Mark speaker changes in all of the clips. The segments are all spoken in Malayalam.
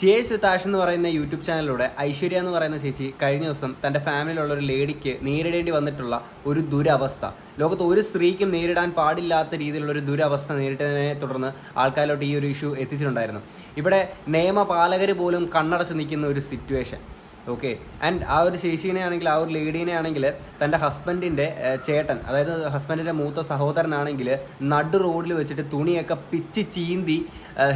Speaker 1: ചേസ് താഷ് എന്ന് പറയുന്ന യൂട്യൂബ് ചാനലിലൂടെ ഐശ്വര്യ എന്ന് പറയുന്ന ചേച്ചി കഴിഞ്ഞ ദിവസം തന്റെ ഫാമിലിയിലുള്ള ഒരു ലേഡിക്ക് നേരിടേണ്ടി വന്നിട്ടുള്ള ഒരു ദുരവസ്ഥ. ലോകത്ത് ഒരു സ്ത്രീക്കും നേരിടാൻ പാടില്ലാത്ത രീതിയിലുള്ള ഒരു ദുരവസ്ഥ നേരിട്ടതിനെ തുടർന്ന് ആൾക്കാരിലോട്ട് ഈ ഒരു ഇഷ്യൂ എത്തിച്ചിട്ടുണ്ടായിരുന്നു. ഇവിടെ നിയമപാലകർ പോലും കണ്ണടച്ച് നിൽക്കുന്ന ഒരു സിറ്റുവേഷൻ ഓക്കെ ആൻഡ് ആ ഒരു ചേച്ചീനെ ആണെങ്കിൽ ആ ഒരു ലേഡീനെ ആണെങ്കിൽ തന്റെ ഹസ്ബൻഡിന്റെ ചേട്ടൻ അതായത് ഹസ്ബൻഡിന്റെ മൂത്ത സഹോദരനാണെങ്കിൽ നടു റോഡിൽ വെച്ചിട്ട് തുണിയൊക്കെ പിച്ച് ചീന്തി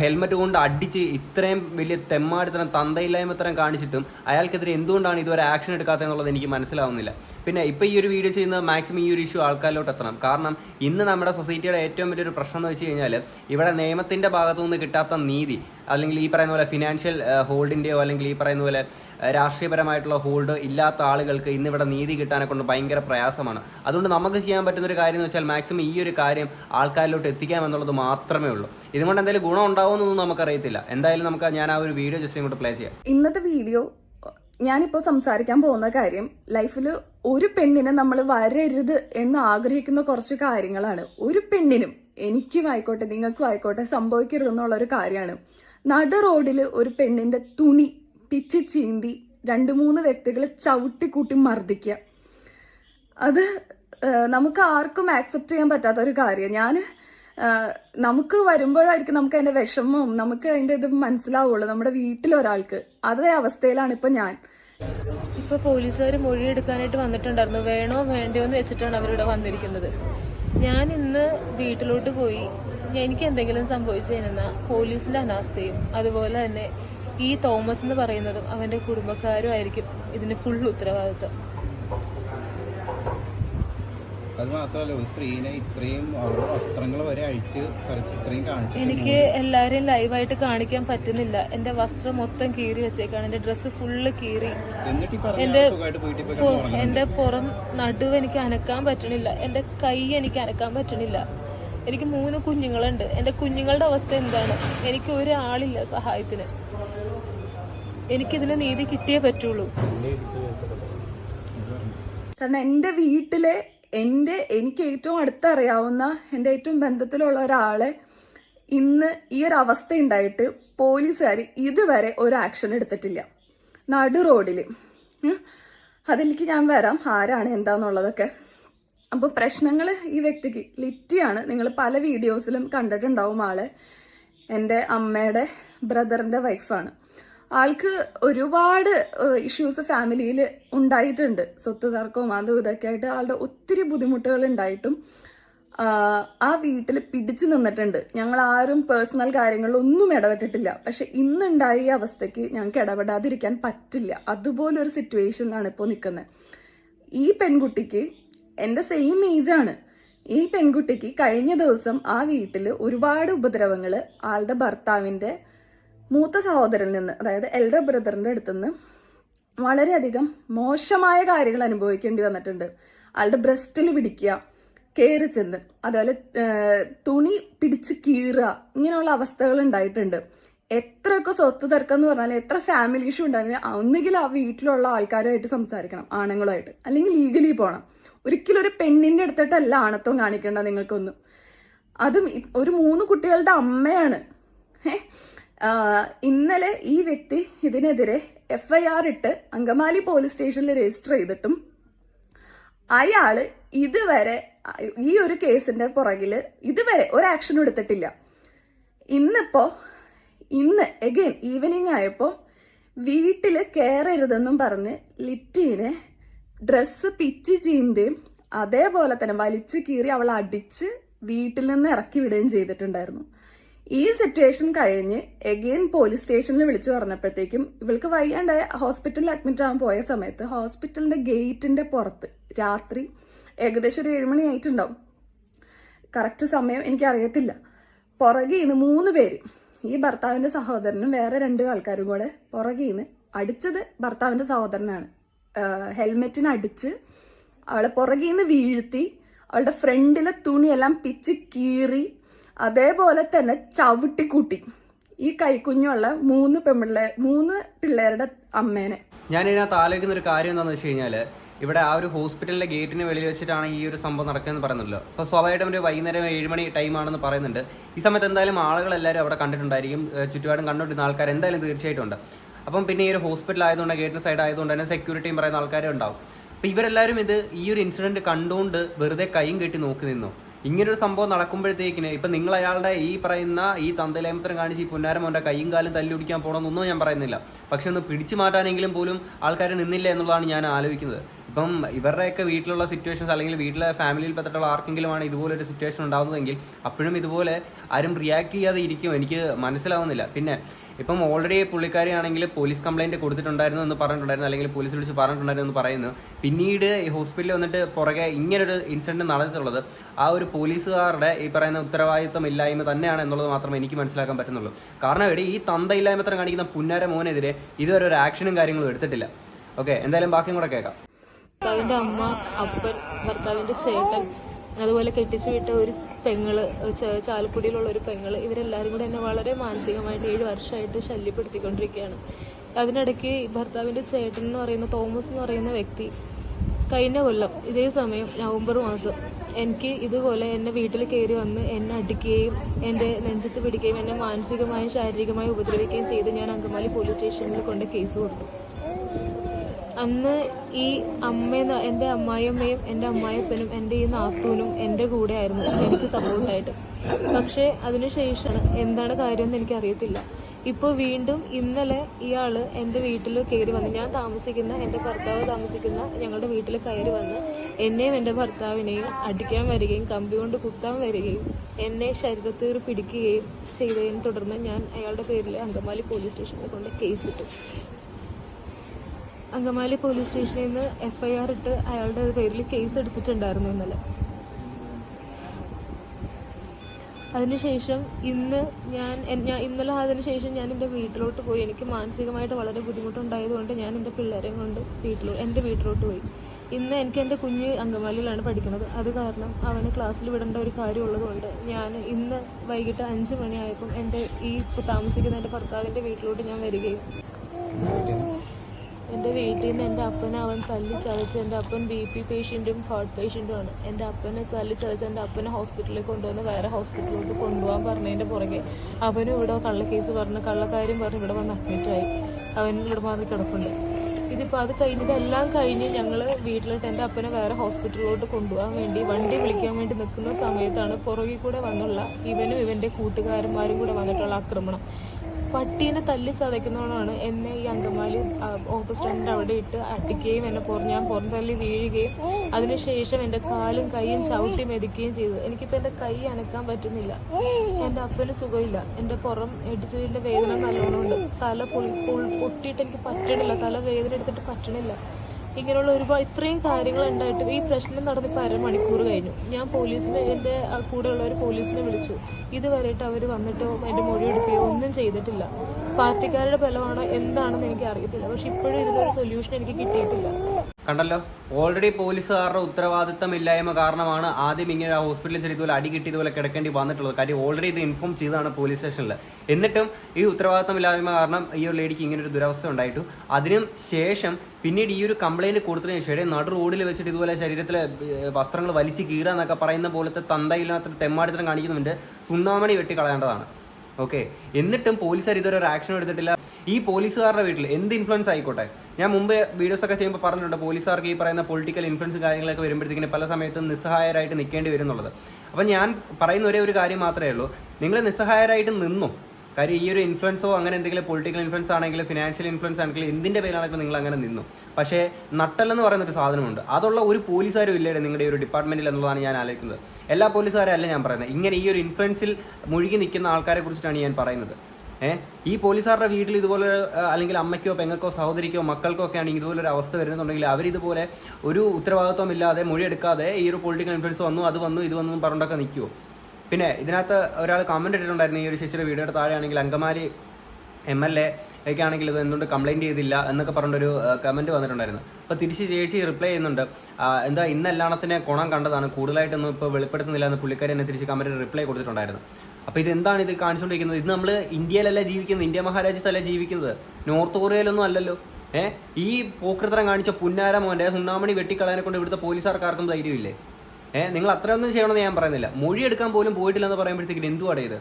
Speaker 1: ഹെൽമെറ്റ് കൊണ്ട് അടിച്ച് ഇത്രയും വലിയ തെമ്മാടിത്തരം തന്തയില്ലായ്മ ഇത്രയും കാണിച്ചിട്ടും അയാൾക്കെതിരെ എന്തുകൊണ്ടാണ് ഇതുവരെ ആക്ഷൻ എടുക്കാത്തതെന്നുള്ളത് എനിക്ക് മനസ്സിലാവുന്നില്ല. പിന്നെ ഇപ്പോൾ ഈ ഒരു വീഡിയോ ചെയ്യുന്ന മാക്സിമം ഈ ഒരു ഇഷ്യൂ ആൾക്കാരിലോട്ട് എത്തണം. കാരണം ഇന്ന് നമ്മുടെ സൊസൈറ്റിയുടെ ഏറ്റവും വലിയൊരു പ്രശ്നം എന്ന് വെച്ച് കഴിഞ്ഞാൽ ഇവിടെ നിയമത്തിന്റെ ഭാഗത്തുനിന്ന് കിട്ടാത്ത നീതി അല്ലെങ്കിൽ ഈ പറയുന്ന പോലെ ഫിനാൻഷ്യൽ ഹോൾഡിന്റെയോ അല്ലെങ്കിൽ ഈ പറയുന്ന പോലെ രാഷ്ട്രീയപരമായിട്ടുള്ള ഹോൾഡ് ഇല്ലാത്ത ആളുകൾക്ക് ഇന്നിവിടെ നീതി കിട്ടാനെ കൊണ്ട് ഭയങ്കര പ്രയാസമാണ്. അതുകൊണ്ട് നമുക്ക് ചെയ്യാൻ പറ്റുന്ന ഒരു കാര്യം എന്ന് വെച്ചാൽ മാക്സിമം ഈ ഒരു കാര്യം ആൾക്കാരിലോട്ട് എത്തിക്കാം എന്നുള്ളത് മാത്രമേ ഉള്ളൂ. ഇതുകൊണ്ട് എന്തെങ്കിലും ഗുണം ഉണ്ടാവുമെന്നൊന്നും നമുക്കറിയത്തില്ല. എന്തായാലും നമുക്ക് ഞാൻ ആ ഒരു വീഡിയോ ജസ്റ്റ് ഇങ്ങോട്ട് പ്ലേ ചെയ്യാം.
Speaker 2: ഇന്നത്തെ വീഡിയോ ഞാനിപ്പോൾ സംസാരിക്കാൻ പോകുന്ന കാര്യം ലൈഫിൽ ഒരു പെണ്ണിനെ നമ്മൾ വരരുത് എന്ന് ആഗ്രഹിക്കുന്ന കുറച്ച് കാര്യങ്ങളാണ്. ഒരു പെണ്ണിനും എനിക്കും ആയിക്കോട്ടെ നിങ്ങൾക്കും ആയിക്കോട്ടെ സംഭവിക്കരുത് എന്നുള്ള ഒരു കാര്യമാണ്. നട റോഡിൽ ഒരു പെണ്ണിന്റെ തുണി പിച്ച് ചീന്തി രണ്ട് മൂന്ന് വ്യക്തികൾ ചവിട്ടിക്കൂട്ടി മർദ്ദിക്കുക. അത് നമുക്ക് ആർക്കും ആക്സെപ്റ്റ് ചെയ്യാൻ പറ്റാത്ത ഒരു കാര്യം ഞാൻ നമുക്ക് വരുമ്പോഴായിരിക്കും നമുക്ക് അതിന്റെ വിഷമവും നമുക്ക് അതിന്റെ ഇത് മനസ്സിലാവുള്ളൂ നമ്മുടെ വീട്ടിലൊരാൾക്ക് അതേ അവസ്ഥയിലാണ് ഇപ്പൊ ഞാൻ.
Speaker 3: ഇപ്പൊ പോലീസുകാർ മൊഴിയെടുക്കാനായിട്ട് വന്നിട്ടുണ്ടായിരുന്നു. വേണോ വേണ്ടയോ എന്ന് വെച്ചിട്ടാണ് അവരിവിടെ വന്നിരിക്കുന്നത്. ഞാൻ ഇന്ന് വീട്ടിലോട്ട് പോയി. എനിക്ക് എന്തെങ്കിലും സംഭവിച്ചു കഴിഞ്ഞാൽ പോലീസിന്റെ അനാസ്ഥയും അതുപോലെ തന്നെ ഈ തോമസ് എന്ന് പറയുന്നതും അവന്റെ കുടുംബക്കാരും ആയിരിക്കും ഇതിന് ഫുൾ ഉത്തരവാദിത്വം.
Speaker 4: അത് മാത്രമല്ല ഒരു സ്ത്രീനെ ഇത്രയും അവരുടെ വസ്ത്രങ്ങൾ വരെ അഴിച്ച് പറിച്ച് ഇത്രയും കാണിച്ചു
Speaker 3: എനിക്ക് എല്ലാരെയും ലൈവായിട്ട് കാണിക്കാൻ പറ്റുന്നില്ല. എന്റെ വസ്ത്രം മൊത്തം കീറി വെച്ചേക്കാണ്. എന്റെ ഡ്രസ്സ് ഫുള്ള് കീറി. എന്റെ എന്റെ പുറം നടുവ് എനിക്ക് അനക്കാൻ പറ്റണില്ല എന്റെ കൈ എനിക്ക് അനക്കാൻ പറ്റണില്ല എനിക്ക് മൂന്ന് കുഞ്ഞുങ്ങളുണ്ട്. എന്റെ കുഞ്ഞുങ്ങളുടെ അവസ്ഥ എന്താണ്? എനിക്ക് ഒരാളില്ല സഹായത്തിന്. എനിക്കിതിന് നീതി കിട്ടിയേ പറ്റുള്ളൂ.
Speaker 2: കാരണം എന്റെ വീട്ടിലെ എന്റെ എനിക്ക് ഏറ്റവും അടുത്തറിയാവുന്ന എന്റെ ഏറ്റവും ബന്ധത്തിലുള്ള ഒരാളെ ഇന്ന് ഈ ഒരു അവസ്ഥ ഉണ്ടായിട്ട് പോലീസുകാർ ഇതുവരെ ഒരു ആക്ഷൻ എടുത്തിട്ടില്ല. നടു റോഡിൽ അതിലേക്ക് ഞാൻ വരാം. ആരാണ് എന്താന്നുള്ളതൊക്കെ. അപ്പോൾ പ്രശ്നങ്ങൾ ഈ വ്യക്തിക്ക് ലിറ്റിയാണ്. നിങ്ങൾ പല വീഡിയോസിലും കണ്ടിട്ടുണ്ടാവും ആളെ. എന്റെ അമ്മയുടെ ബ്രദറിന്റെ വൈഫാണ് ആൾക്ക് ഒരുപാട് ഇഷ്യൂസ് ഫാമിലിയിൽ ഉണ്ടായിട്ടുണ്ട്. സ്വത്ത് തർക്കവും അതും ഇതൊക്കെ ആയിട്ട് ആളുടെ ഒത്തിരി ബുദ്ധിമുട്ടുകൾ ഉണ്ടായിട്ടും ആ, വീട്ടിൽ പിടിച്ചു നിന്നിട്ടുണ്ട്. ഞങ്ങൾ ആരും പേഴ്സണൽ കാര്യങ്ങളിലൊന്നും ഇടപെട്ടിട്ടില്ല. പക്ഷെ ഇന്നുണ്ടായ ഈ അവസ്ഥയ്ക്ക് ഞങ്ങൾക്ക് ഇടപെടാതിരിക്കാൻ പറ്റില്ല. അതുപോലൊരു സിറ്റുവേഷനിലാണ് ഇപ്പോൾ നിൽക്കുന്നത്. ഈ പെൺകുട്ടിക്ക് എന്റെ സെയിം ഏജ് ആണ്. ഈ പെൺകുട്ടിക്ക് കഴിഞ്ഞ ദിവസം ആ വീട്ടിൽ ഒരുപാട് ഉപദ്രവങ്ങൾ ആളുടെ ഭർത്താവിന്റെ മൂത്ത സഹോദരനിൽ നിന്ന് അതായത് എൽഡർ ബ്രദറിന്റെ അടുത്തുനിന്ന് വളരെയധികം മോശമായ കാര്യങ്ങൾ അനുഭവിക്കേണ്ടി വന്നിട്ടുണ്ട്. ആളുടെ ബ്രസ്റ്റിൽ പിടിക്കുക കയറി ചെന്ന് അതുപോലെ തുണി പിടിച്ച് കീറുക ഇങ്ങനെയുള്ള അവസ്ഥകൾ ഉണ്ടായിട്ടുണ്ട്. എത്രയൊക്കെ സ്വത്ത് തർക്കം എന്ന് പറഞ്ഞാൽ എത്ര ഫാമിലി ഇഷ്യൂ ഉണ്ടായാലും ഒന്നുകിൽ ആ വീട്ടിലുള്ള ആൾക്കാരുമായിട്ട് സംസാരിക്കണം ആണുങ്ങളുമായിട്ട്. അല്ലെങ്കിൽ ലീഗലി പോകണം ഒരിക്കലും ഒരു പെണ്ണിന്റെ അടുത്തിട്ടല്ല ആണത്വം കാണിക്കേണ്ട നിങ്ങൾക്കൊന്നും. അതും ഒരു മൂന്ന് കുട്ടികളുടെ അമ്മയാണ്. ഏ? ഇന്നലെ ഈ വ്യക്തി ഇതിനെതിരെ എഫ്ഐആർ ഇട്ട് അങ്കമാലി പോലീസ് സ്റ്റേഷനിൽ രജിസ്റ്റർ ചെയ്തിട്ടും അയാൾ ഇതുവരെ ഈ ഒരു കേസിന്റെ പുറകിൽ ഇതുവരെ ഒരു ആക്ഷൻ എടുത്തിട്ടില്ല. ഇന്നിപ്പോ ഇന്ന് എഗെയിൻ ഈവനിങ് ആയപ്പോ വീട്ടിൽ കയറരുതെന്നും പറഞ്ഞ് ലിറ്റീനെ ഡ്രസ്സ് പിച്ച് ചെയ്യുന്നതേയും അതേപോലെ തന്നെ വലിച്ചു കീറി അവൾ അടിച്ച് വീട്ടിൽ നിന്ന് ഇറക്കി വിടുകയും ചെയ്തിട്ടുണ്ടായിരുന്നു. ഈ സിറ്റുവേഷൻ കഴിഞ്ഞ് എഗെയിൻ പോലീസ് സ്റ്റേഷനിൽ വിളിച്ചു പറഞ്ഞപ്പോഴത്തേക്കും ഇവൾക്ക് വയ്യാണ്ടായ ഹോസ്പിറ്റലിൽ അഡ്മിറ്റ് ആവാൻ പോയ സമയത്ത് ഹോസ്പിറ്റലിന്റെ ഗേറ്റിന്റെ പുറത്ത് രാത്രി ഏകദേശം ഒരു ഏഴുമണി ആയിട്ടുണ്ടാവും. കറക്റ്റ് സമയം എനിക്കറിയത്തില്ല. പുറകെ നിന്ന് മൂന്ന് പേര് ഈ ഭർത്താവിന്റെ സഹോദരനും വേറെ രണ്ട് ആൾക്കാരും കൂടെ പുറകെ നിന്ന് അടിച്ചത് ഭർത്താവിന്റെ സഹോദരനാണ്. ഹെൽമെറ്റിന് അടിച്ച് അവളെ പുറകെ നിന്ന് വീഴ്ത്തി അവളുടെ ഫ്രണ്ടിലെ തുണിയെല്ലാം പിച്ച് കീറി അതേപോലെ തന്നെ ചവിട്ടിക്കൂട്ടി. ഈ കൈക്കുഞ്ഞുള്ള മൂന്ന് പെൺപിള്ളേ മൂന്ന് പിള്ളേരുടെ അമ്മേനെ.
Speaker 1: ഞാൻ ഇതിനകത്ത് ആലോചിക്കുന്ന ഒരു കാര്യം എന്താണെന്ന് വെച്ച് കഴിഞ്ഞാൽ ഇവിടെ ആ ഒരു ഹോസ്പിറ്റലിലെ ഗേറ്റിന് വെളിയിൽ വെച്ചിട്ടാണ് ഈ ഒരു സംഭവം നടക്കുന്നത് പറയുന്നല്ലോ അപ്പോൾ സ്വാഭാവികമായിട്ടും ഒരു വൈകുന്നേരം ഏഴ് മണി ടൈമാണെന്ന് പറയുന്നുണ്ട്. ഈ സമയത്ത് എന്തായാലും ആളുകൾ എല്ലാവരും അവിടെ കണ്ടിട്ടുണ്ടായിരിക്കും. ചുറ്റുപാടും കണ്ടുകൊണ്ടിരുന്ന ആൾക്കാർ എന്തായാലും തീർച്ചയായിട്ടും ഉണ്ട്. അപ്പം പിന്നെ ഈ ഒരു ഹോസ്പിറ്റൽ ആയതുകൊണ്ട് ഗേറ്റിന് സൈഡ് ആയതുകൊണ്ട് തന്നെ സെക്യൂരിറ്റിയും പറയുന്ന ആൾക്കാരും ഉണ്ടാവും. അപ്പോൾ ഇവരെല്ലാവരും ഇത് ഈ ഒരു ഇൻസിഡന്റ് കണ്ടുകൊണ്ട് വെറുതെ കൈയും കെട്ടി നോക്കി നിന്നു. ഇങ്ങനൊരു സംഭവം നടക്കുമ്പോഴത്തേക്കിന് ഇപ്പം നിങ്ങൾ അയാളുടെ ഈ പറയുന്ന ഈ തന്തലേമത്തരം കാണിച്ച് ഈ പുന്നാരമോന്റെ കൈയും കാലും തല്ലി പിടിക്കാൻ പോകണമെന്നൊന്നും ഞാൻ പറയുന്നില്ല. പക്ഷെ ഒന്ന് പിടിച്ചു മാറ്റാനെങ്കിലും പോലും ആൾക്കാർ നിന്നില്ല എന്നുള്ളതാണ് ഞാൻ ആലോചിക്കുന്നത്. ഇപ്പം ഇവരുടെയൊക്കെ വീട്ടിലുള്ള സിറ്റുവേഷൻസ് അല്ലെങ്കിൽ വീട്ടിലെ ഫാമിലിയിൽ പെട്ടിട്ടുള്ള ആർക്കെങ്കിലുമാണ് ഇതുപോലൊരു സിറ്റുവേഷൻ ഉണ്ടാകുന്നതെങ്കിൽ അപ്പോഴും ഇതുപോലെ ആരും റിയാക്ട് ചെയ്യാതെ ഇരിക്കും. എനിക്ക് മനസ്സിലാവുന്നില്ല. പിന്നെ ഇപ്പം ഓൾറെഡി പുള്ളിക്കാരിയാണെങ്കിൽ പോലീസ് കംപ്ലൈന്റ് കൊടുത്തിട്ടുണ്ടായിരുന്നു എന്ന് പറഞ്ഞിട്ടുണ്ടായിരുന്നു. അല്ലെങ്കിൽ പോലീസ് വിളിച്ച് പറഞ്ഞിട്ടുണ്ടായിരുന്നു എന്ന് പറയുന്നു. പിന്നീട് ഹോസ്പിറ്റലിൽ വന്നിട്ട് പുറകെ ഇങ്ങനൊരു ഇൻസിഡന്റ് നടന്നിട്ടുള്ളത് ആ ഒരു പോലീസുകാരുടെ ഈ പറയുന്ന ഉത്തരവാദിത്വം ഇല്ലായ്മ തന്നെയാണ് എന്നുള്ളത് മാത്രമേ എനിക്ക് മനസ്സിലാക്കാൻ പറ്റുന്നുള്ളൂ. കാരണം ഇവിടെ ഈ തന്തയില്ലായ്മത്രം കാണിക്കുന്ന പുന്നാര മോനെതിരെ ഇതുവരെ ഒരു ആക്ഷനും കാര്യങ്ങളും എടുത്തിട്ടില്ല. ഓക്കെ എന്തായാലും ബാക്കിയും കൂടെ കേൾക്കാം.
Speaker 3: ഭർത്താവിന്റെ അമ്മ അപ്പൻ ഭർത്താവിന്റെ ചേട്ടൻ അതുപോലെ കെട്ടിച്ചു വിട്ട ഒരു പെങ്ങൾ ചാലക്കുടിയിലുള്ള ഒരു പെങ്ങൾ ഇവരെല്ലാവരും കൂടെ എന്നെ വളരെ മാനസികമായിട്ട് ഏഴ് വർഷമായിട്ട് ശല്യപ്പെടുത്തിക്കൊണ്ടിരിക്കുകയാണ്. അതിനിടയ്ക്ക് ഭർത്താവിന്റെ ചേട്ടൻ എന്ന് പറയുന്ന തോമസ് എന്ന് പറയുന്ന വ്യക്തി കഴിഞ്ഞ കൊല്ലം ഇതേ സമയം നവംബർ മാസം എനിക്ക് ഇതുപോലെ എന്നെ വീട്ടിൽ കയറി വന്ന് എന്നെ അടിക്കുകയും എന്റെ നെഞ്ചത്ത് പിടിക്കുകയും എന്നെ മാനസികമായും ശാരീരികമായും ഉപദ്രവിക്കുകയും ചെയ്ത് ഞാൻ അങ്കമാലി പോലീസ് സ്റ്റേഷനിൽ കൊണ്ട് കേസ് കൊടുത്തു. അന്ന് ഈ അമ്മ എന്റെ അമ്മായിയമ്മയും എന്റെ അമ്മായിപ്പനും എന്റെ ഈ നാത്തൂനും എന്റെ കൂടെ ആയിരുന്നു എനിക്ക് സപ്പോർട്ടായിട്ട് പക്ഷേ അതിനുശേഷം എന്താണ് കാര്യമെന്ന് എനിക്ക് അറിയത്തില്ല ഇപ്പോൾ വീണ്ടും ഇന്നലെ ഇയാൾ എന്റെ വീട്ടിൽ കയറി വന്നു ഞാൻ താമസിക്കുന്ന എന്റെ ഭർത്താവ് താമസിക്കുന്ന ഞങ്ങളുടെ വീട്ടിൽ കയറി വന്ന് എന്നെയും എന്റെ ഭർത്താവിനെയും അടിക്കാൻ വരികയും കമ്പി കൊണ്ട് കുത്താൻ വരികയും എന്നെ ശരീരത്തിൽ പിടിക്കുകയും ചെയ്തതിനെ തുടർന്ന് ഞാൻ അയാളുടെ പേരിൽ അങ്കമാലി പോലീസ് സ്റ്റേഷനിൽ കൊണ്ട് കേസിട്ടു അങ്കമാലി പോലീസ് സ്റ്റേഷനിൽ നിന്ന് എഫ്ഐആർ ഇട്ട് അയാളുടെ പേരിൽ കേസ് എടുത്തിട്ടുണ്ടായിരുന്നു ഇന്നലെ. അതിനുശേഷം ഇന്ന് ഞാൻ ഞാൻ ഇന്നലെ അതിനുശേഷം ഞാൻ എന്റെ വീട്ടിലോട്ട് പോയി. എനിക്ക് മാനസികമായിട്ട് വളരെ ബുദ്ധിമുട്ടുണ്ടായതുകൊണ്ട് ഞാൻ എന്റെ പിള്ളേരെയും കൊണ്ട് വീട്ടിലോ എന്റെ വീട്ടിലോട്ട് പോയി. ഇന്ന് എനിക്ക് എന്റെ കുഞ്ഞ് അങ്കമാലിയിലാണ് പഠിക്കുന്നത്. അത് കാരണം അവന് ക്ലാസ്സിൽ വിടേണ്ട ഒരു കാര്യമുള്ളതുകൊണ്ട് ഞാൻ ഇന്ന് വൈകിട്ട് അഞ്ച് മണിയായപ്പം എന്റെ ഈ താമസിക്കുന്ന എന്റെ ഭർത്താവിന്റെ വീട്ടിലോട്ട് ഞാൻ വരികയും. എന്റെ വീട്ടിൽ നിന്ന് എന്റെ അപ്പനെ അവൻ തല്ലി ചതച്ച് എന്റെ അപ്പൻ ബി പി പേഷ്യന്റും ഹാർട്ട് പേഷ്യന്റുമാണ് എന്റെ അപ്പനെ തല്ലി ചതച്ച് എന്റെ അപ്പനെ ഹോസ്പിറ്റലിൽ കൊണ്ടുവന്ന് വേറെ ഹോസ്പിറ്റലിലോട്ട് കൊണ്ടുപോകാൻ പറഞ്ഞതിന്റെ പുറകെ അവനും ഇവിടെ കള്ളക്കേസ് പറഞ്ഞ് കള്ളക്കാര്യം പറഞ്ഞ് ഇവിടെ വന്ന് അഡ്മിറ്റായി അവൻ ഇവിടെ മാറി കിടപ്പുണ്ട്. ഇതിപ്പോൾ അത് കഴിഞ്ഞതെല്ലാം കഴിഞ്ഞ് ഞങ്ങൾ വീട്ടിലോട്ട് എന്റെ അപ്പനെ വേറെ ഹോസ്പിറ്റലിലോട്ട് കൊണ്ടുപോകാൻ വേണ്ടി വണ്ടി വിളിക്കാൻ വേണ്ടി നിൽക്കുന്ന സമയത്താണ് പുറകിൽ കൂടെ വന്നുള്ള ഇവനും ഇവന്റെ കൂട്ടുകാരന്മാരും കൂടെ വന്നിട്ടുള്ള ആക്രമണം. പട്ടീനെ തല്ലി ചതയ്ക്കുന്നവളാണ് എന്നെ ഈ അങ്കമാലി ഓട്ടോ സ്റ്റാൻഡ് അവിടെ ഇട്ട് അടിക്കുകയും എന്നെ പുറം ഞാൻ പുറം തള്ളി വീഴുകയും അതിനുശേഷം എന്റെ കാലും കൈയും ചവിട്ടി മെതിക്കുകയും ചെയ്തു. എനിക്കിപ്പോൾ എന്റെ കൈ അനക്കാൻ പറ്റുന്നില്ല. എന്റെ അപ്പന് സുഖമില്ല. എന്റെ പുറം ഇടിച്ചതിന്റെ വേദന നല്ലോണമുണ്ട് തല പൊട്ടിയിട്ട് എനിക്ക് പറ്റണില്ല. തല വേദന എടുത്തിട്ട് പറ്റണില്ല. ഇങ്ങനെയുള്ള ഒരുപാട് ഇത്രയും കാര്യങ്ങൾ ഉണ്ടായിട്ട് ഈ പ്രശ്നം നടന്നിപ്പോൾ അരമണിക്കൂർ കഴിഞ്ഞു. ഞാൻ പോലീസിനെ എന്റെ കൂടെയുള്ള ഒരു പോലീസിനെ വിളിച്ചു. ഇതുവരെയായിട്ട് അവർ വന്നിട്ടോ എന്റെ മൊഴി എടുക്കുകയോ ഒന്നും ചെയ്തിട്ടില്ല. പാർട്ടിക്കാരുടെ ബലമാണോ എന്താണെന്ന് എനിക്ക് അറിയത്തില്ല പക്ഷെ ഇപ്പോഴും ഇതിനൊരു സൊല്യൂഷൻ എനിക്ക് കിട്ടിയിട്ടില്ല.
Speaker 1: കണ്ടല്ലോ? ഓൾറെഡി പോലീസുകാരുടെ ഉത്തരവാദിത്തം ഇല്ലായ്മ കാരണമാണ് ആദ്യം ഇങ്ങനെ ആ ഹോസ്പിറ്റലിൽ ചെറിയ അടി കിട്ടി ഇതുപോലെ കിടക്കേണ്ടി വന്നിട്ടുള്ളത്. കാര്യം ഓൾറെഡി ഇത് ഇൻഫോം ചെയ്തതാണ് പോലീസ് സ്റ്റേഷനിൽ എന്നിട്ടും ഈ ഉത്തരവാദിത്തം ഇല്ലായ്മ കാരണം ഈ ഒരു ലേഡിക്ക് ഇങ്ങനെ ഒരു ദുരവസ്ഥ ഉണ്ടായിട്ടു. അതിനും ശേഷം പിന്നീട് ഈ ഒരു കംപ്ലൈന്റ് കൊടുത്തതിന് ശേഷം നടു റോഡിൽ വെച്ചിട്ട് ഇതുപോലെ ശരീരത്തിലെ വസ്ത്രങ്ങൾ വലിച്ച് കീറുക എന്നൊക്കെ പറയുന്ന പോലത്തെ തന്തയില്ലാത്ത തെമ്മാടിത്തരം കാണിക്കുന്നുണ്ട്. സുണ്ണാമണി വെട്ടി കളയേണ്ടതാണ് ഓക്കെ എന്നിട്ടും പോലീസുകാർ ഇതുവരെ ഒരു ആക്ഷൻ എടുത്തിട്ടില്ല. ഈ പോലീസുകാരുടെ വീട്ടിൽ എന്ത് ഇൻഫ്ലുവൻസ് ആയിക്കോട്ടെ? ഞാൻ മുമ്പ് വീഡിയോസ് ഒക്കെ ചെയ്യുമ്പോൾ പറഞ്ഞിട്ടുണ്ട് പോലീസുകാർക്ക് ഈ പറയുന്ന പൊളിറ്റിക്കൽ ഇൻഫ്ലുവൻസ് കാര്യങ്ങളൊക്കെ വരുമ്പോഴത്തേക്കിന് പല സമയത്തും നിസ്സഹായരായിട്ട് നിൽക്കേണ്ടി വരും എന്നുള്ളത് അപ്പം ഞാൻ പറയുന്ന ഒരേ ഒരു കാര്യം മാത്രമേ ഉള്ളൂ. നിങ്ങൾ നിസ്സഹായരായിട്ട് നിന്നു. കാര്യം ഈ ഒരു ഇൻഫ്ലുവൻസോ അങ്ങനെ എന്തെങ്കിലും പൊളിറ്റിക്കൽ ഇൻഫ്ലുവൻസ് ആണെങ്കിലും ഫിനാൻഷ്യൽ ഇൻഫ്ലുവൻസ് ആണെങ്കിലും എന്തിന്റെ പേരാണെങ്കിലും നിങ്ങൾ അങ്ങനെ നിന്നു. പക്ഷേ നട്ടല്ലെന്ന് പറയുന്ന ഒരു സാധനമുണ്ട്. അതുള്ള ഒരു പോലീസുകാരും ഇല്ലേ നിങ്ങളുടെ ഒരു ഡിപ്പാർട്ട്മെന്റിൽ എന്നുള്ളതാണ് ഞാൻ ആലോചിക്കുന്നത്. എല്ലാ പോലീസുകാരും അല്ല ഞാൻ പറയുന്നത്. ഇങ്ങനെ ഈ ഒരു ഇൻഫ്ലുവൻസിൽ മുഴുകി നിൽക്കുന്ന ആൾക്കാരെ കുറിച്ചിട്ടാണ് ഞാൻ പറയുന്നത്. ഈ പോലീസുകാരുടെ വീട്ടിൽ ഇതുപോലെ അല്ലെങ്കിൽ അമ്മയ്ക്കോ പെങ്ങൾക്കോ സഹോദരിക്കോ മക്കൾക്കോ ഒക്കെ ആണെങ്കിൽ ഇതുപോലെ ഒരു അവസ്ഥ വരുന്നുണ്ടെങ്കിൽ അവരിതുപോലെ ഒരു ഉത്തരവാദിത്വം ഇല്ലാതെ മൊഴിയെടുക്കാതെ ഈ ഒരു പൊളിറ്റിക്കൽ ഇൻഫ്ലുവൻസ് വന്നു അത് വന്നു ഇത് വന്നു എന്ന് പറഞ്ഞിട്ടൊക്കെ നിൽക്കുമോ പിന്നെ ഇതിനകത്ത് ഒരാൾ കമന്റ് ഇട്ടിട്ടുണ്ടായിരുന്നു ഈ ഒരു ചേച്ചിയുടെ വീഡിയോയുടെ താഴെയാണെങ്കിൽ അങ്കമാലി എം എൽ എ ഒക്കെ ആണെങ്കിൽ ഇത് എന്തുകൊണ്ട് കംപ്ലൈന്റ് ചെയ്തില്ല എന്നൊക്കെ പറഞ്ഞൊരു കമന്റ് വന്നിട്ടുണ്ടായിരുന്നു. അപ്പോൾ തിരിച്ച് ചേച്ചി റിപ്ലൈ ചെയ്യുന്നുണ്ട്. എന്താ ഇന്നല്ലാണത്തിനെ ഗുണം കണ്ടതാണ്. കൂടുതലായിട്ടൊന്നും ഇപ്പോൾ വെളിപ്പെടുത്തുന്നില്ല എന്ന് പുള്ളിക്കാരി എന്നെ തിരിച്ച് കമന്റ് റിപ്ലൈ കൊടുത്തിട്ടുണ്ടായിരുന്നു. അപ്പോൾ ഇത് എന്താണ് ഇത് കാണിച്ചുകൊണ്ടിരിക്കുന്നത്? ഇത് നമ്മൾ ഇന്ത്യയിലല്ല ജീവിക്കുന്നത്? ഇന്ത്യ മഹാരാജ്യത്തല്ല ജീവിക്കുന്നത്? നോർത്ത് കൊറിയയിലൊന്നും അല്ലല്ലോ. ഏഹ് ഈ പോക്കൃതരം കാണിച്ച പുന്നാര മോന്റെ സുണ്ണാമണി വെട്ടിക്കളയാനെ കൊണ്ട് ഇവിടുത്തെ പോലീസുകാർക്കാർക്കും ധൈര്യമില്ലേ? ഏഹ് നിങ്ങൾ അത്രയൊന്നും ചെയ്യണമെന്ന് ഞാൻ പറയുന്നില്ല. മൊഴിയെടുക്കാൻ പോലും പോയിട്ടില്ലെന്ന് പറയുമ്പോഴത്തേക്കിന് എന്തുവാടേ ഇത്?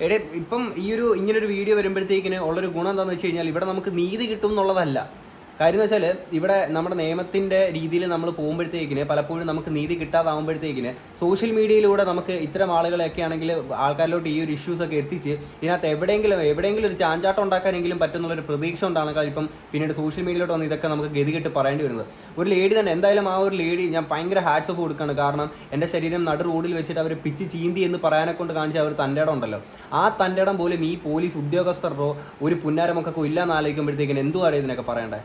Speaker 1: എടേ ഇപ്പം ഈ ഒരു ഇങ്ങനൊരു വീഡിയോ വരുമ്പോഴത്തേക്കിന് ഉള്ളൊരു ഗുണം എന്താണെന്ന് വെച്ച് കഴിഞ്ഞാൽ ഇവിടെ നമുക്ക് നീതി കിട്ടും എന്നുള്ളതല്ല. കാര്യം എന്ന് വെച്ചാൽ ഇവിടെ നമ്മുടെ നിയമത്തിന്റെ രീതിയിൽ നമ്മൾ പോകുമ്പോഴത്തേക്കിന് പലപ്പോഴും നമുക്ക് നീതി കിട്ടാതാവുമ്പോഴത്തേക്കിന് സോഷ്യൽ മീഡിയയിലൂടെ നമുക്ക് ഇത്തരം ആളുകളെയൊക്കെ ആണെങ്കിൽ ആൾക്കാരിലോട്ട് ഈ ഒരു ഇഷ്യൂസൊക്കെ എത്തിച്ച് ഇതിനകത്ത് എവിടെയെങ്കിലും എവിടെയെങ്കിലും ഒരു ചാഞ്ചാട്ടം ഉണ്ടാക്കാനെങ്കിലും പറ്റുന്നുള്ളൊരു പ്രതീക്ഷ കൊണ്ടാണ് ഇപ്പം പിന്നീട് സോഷ്യൽ മീഡിയയിലോട്ട് വന്ന് ഇതൊക്കെ നമുക്ക് ഗതികെട്ട് പറയേണ്ടി വരുന്നത്. ഒരു ലേഡി തന്നെ എന്തായാലും ആ ഒരു ലേഡി ഞാൻ ഭയങ്കര ഹാറ്റ്സ് ഓഫ് കൊടുക്കുകയാണ് കാരണം എന്റെ ശരീരം നടു റോഡിൽ വെച്ചിട്ട് അവർ പിച്ച് ചീന്തി എന്ന് പറയാനെ കൊണ്ട് കാണിച്ച അവർ തന്റെ ഇടം ഉണ്ടല്ലോ. ആ തന്റെ ഇടം പോലും ഈ പോലീസ് ഉദ്യോഗസ്ഥരോ ഒരു പുന്നാരമൊക്കെ ഇല്ലാന്ന് ആലോചിക്കുമ്പോഴത്തേക്കിന് എന്തുവാണ് ഇതിനൊക്കെ പറയണ്ടേ?